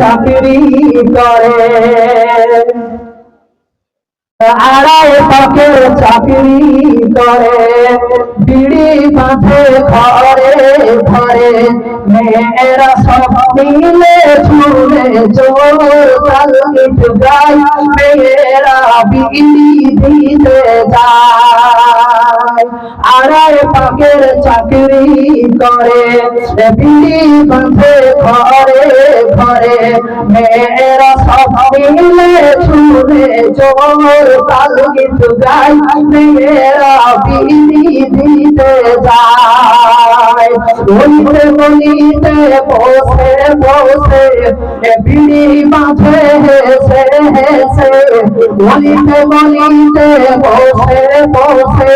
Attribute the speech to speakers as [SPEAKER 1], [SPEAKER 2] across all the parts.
[SPEAKER 1] চাকরি করে। আড়াই পাখের চাকরি করে। বিড়ি বাঁধে ঘরে ঘরে। মেয়েরা সব মিলে ছুড়ে জোর গায়। মেয়েরা বিড়ি দিতে যায়। পাখের চাকরি করে বিড়ি বাঁধে ঘরে ঘরে। মেয়েরা সব মিলে ছুলে জোর কাল কিন্তু গায়, মেয়েরা বিড়ি দিতে যায়। বলিতে বলিতে বসে বসে বিড়ি বাঁধে হেসে হেসে, বলিতে বলিতে বসে বসে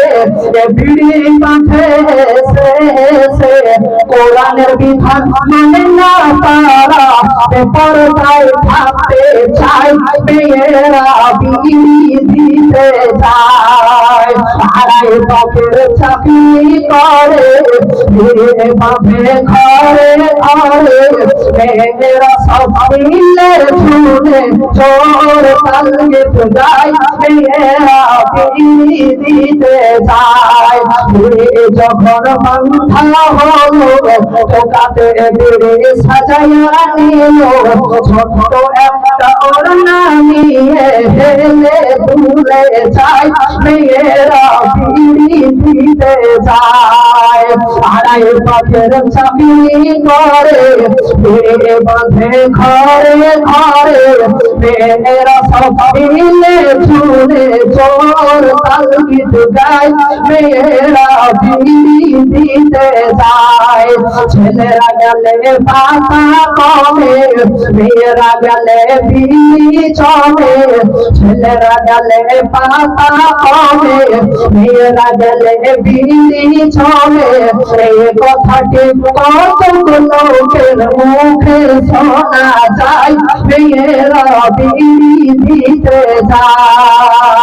[SPEAKER 1] বিড়ি বাঁধে হেসে হেসে, কোরআনের বিধান মানে না তারা পর্দায় থাকতে চাই মেয়েরা বিড়ি দিতে যায় আড়াই বাপের চাকরি করে বাপে ঘরে ঘরে মেয়েরা সব মিলে শুনে চোর গায় মেয়েরা দিতে যায় যখন বিড়ি সাজাইয়া নিল ছোট্ট একটা ওড়না নিয়ে হেলে দুলে যায় মেয়েরা। দিতে যায়। আড়াই পাখের চাকরি করে বিয়ে বাঁধে ঘরে ঘরে। সব মিলে শুনে চোর তাল গীত গায়। মেয়েরা বিড়ি দিতে যায়। ছেলেরা গেলে পাতা কমে, মেয়েরা গেলে বিড়ি চমে। ছেলেরা গেলে পাতা কমে, মেয়েরা গেলে বিড়ি চমে। এই কথাটি কত লোকের মুখে শোনা যায় মেয়েরা বিড়ি দিতে যায়